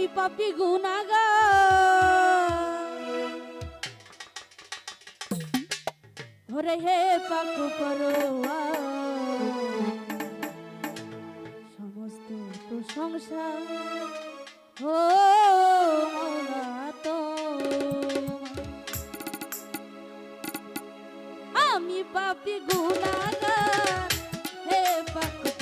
আমি পাপি গুনাগা ওরে হে পাকু পরোয়া। সমস্ত প্রশংসা ও আমি পাপি গুনাগা হে পাকু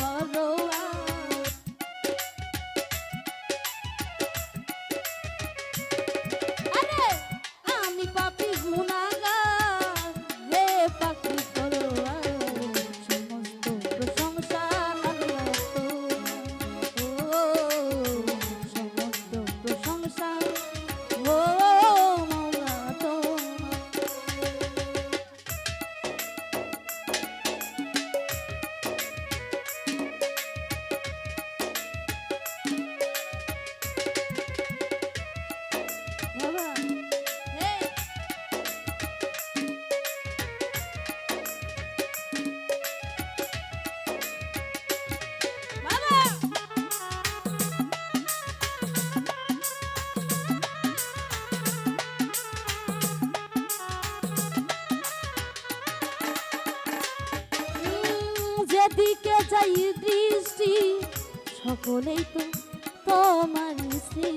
সকলেই তো তোমার সৃষ্টি।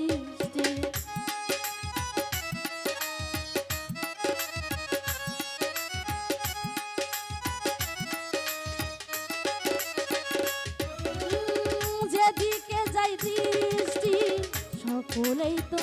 যেদিকে যাই দৃষ্টি সকলেই তো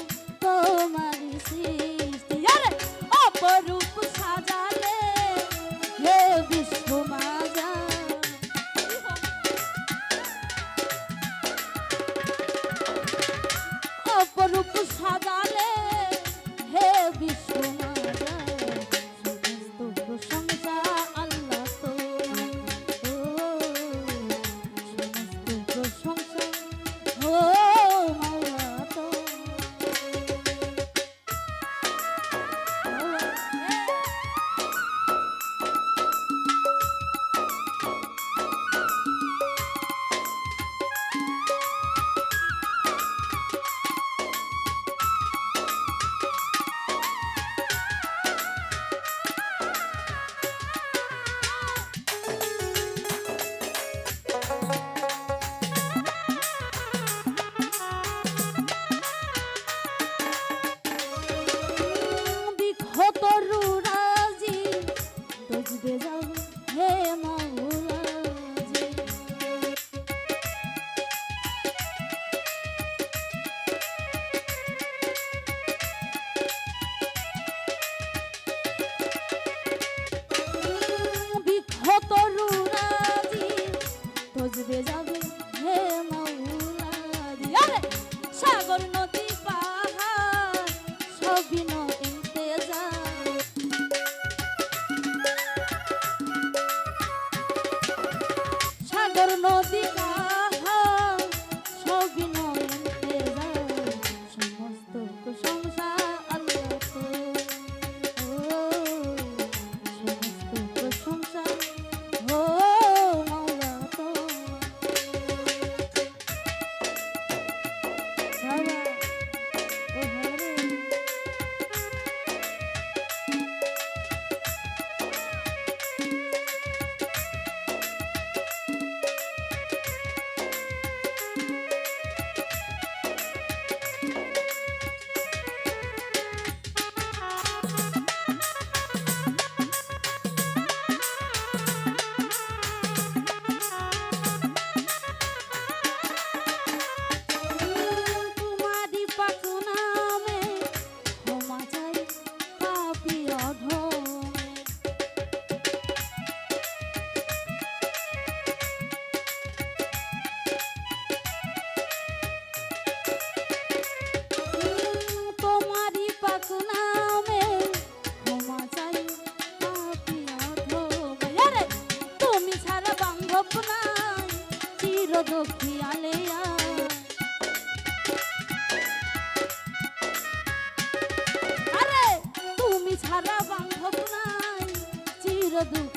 todo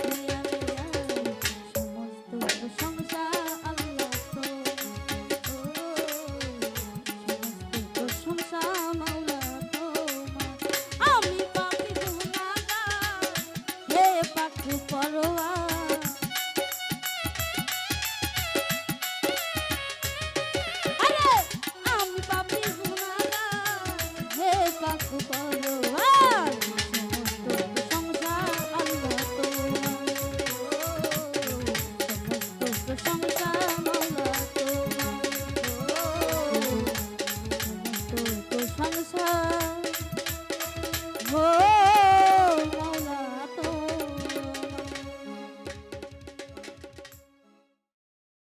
আশা।